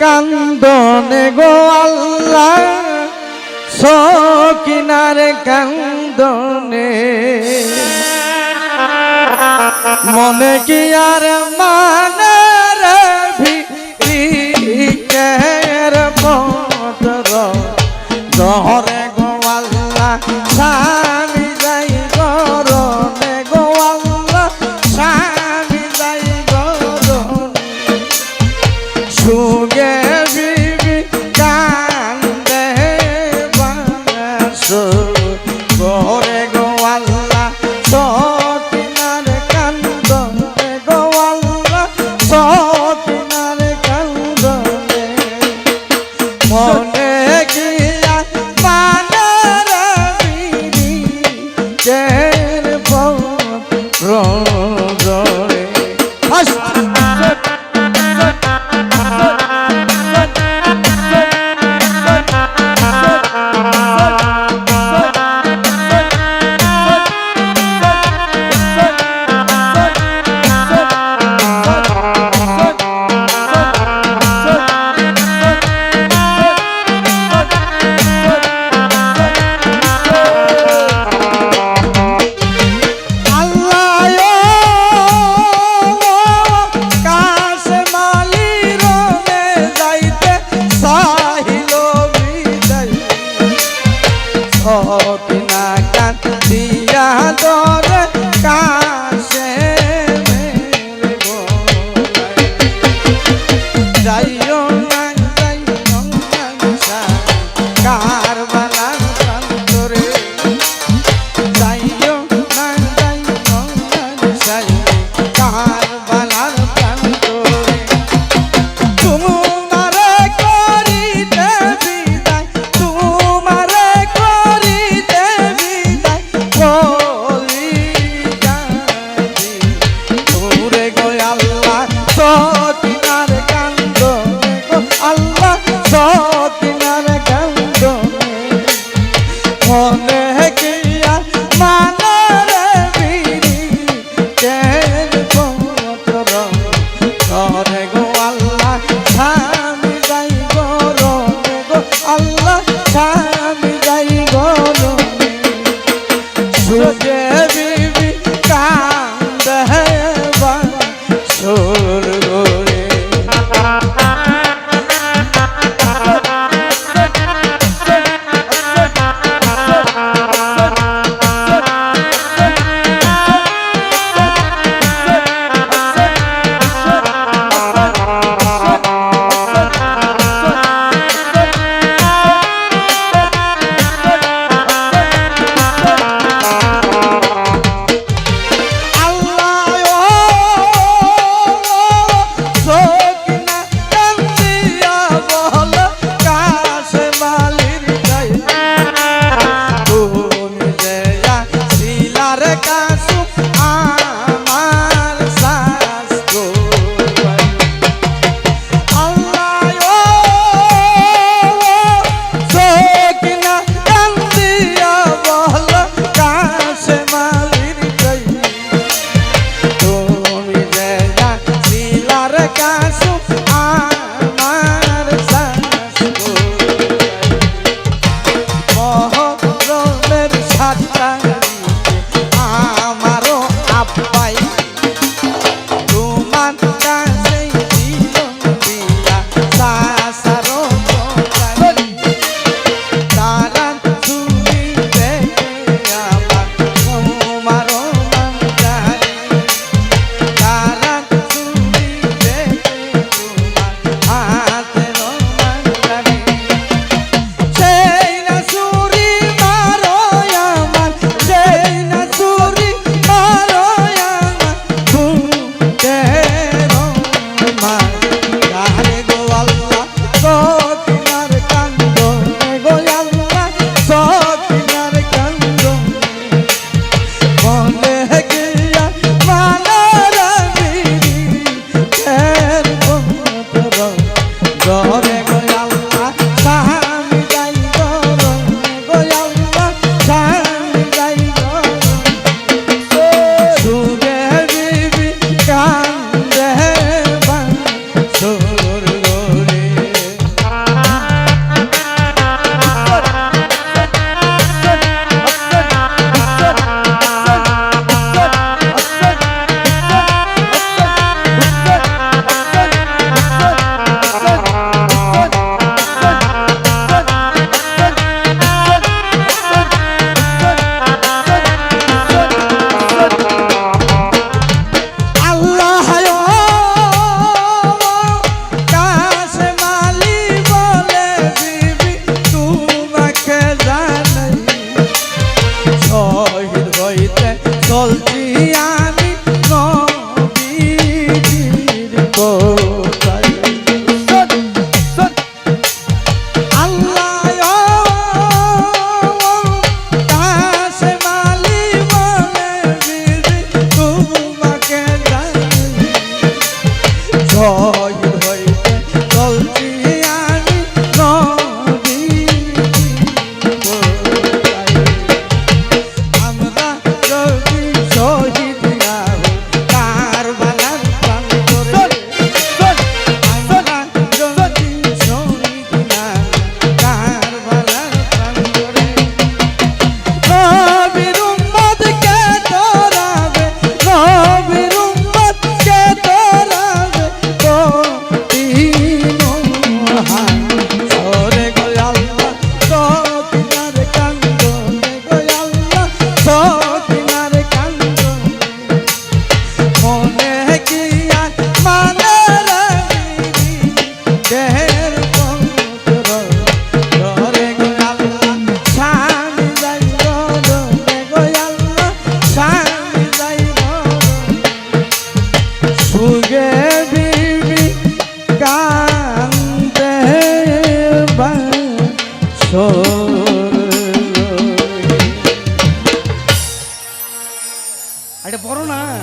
কান্দনে গো আল্লাহ সকিনার কান্দনে। মনে কি আর মানে রণ ও কিনা কান্দিয়া দর ঘরে গো oh. বিবি কা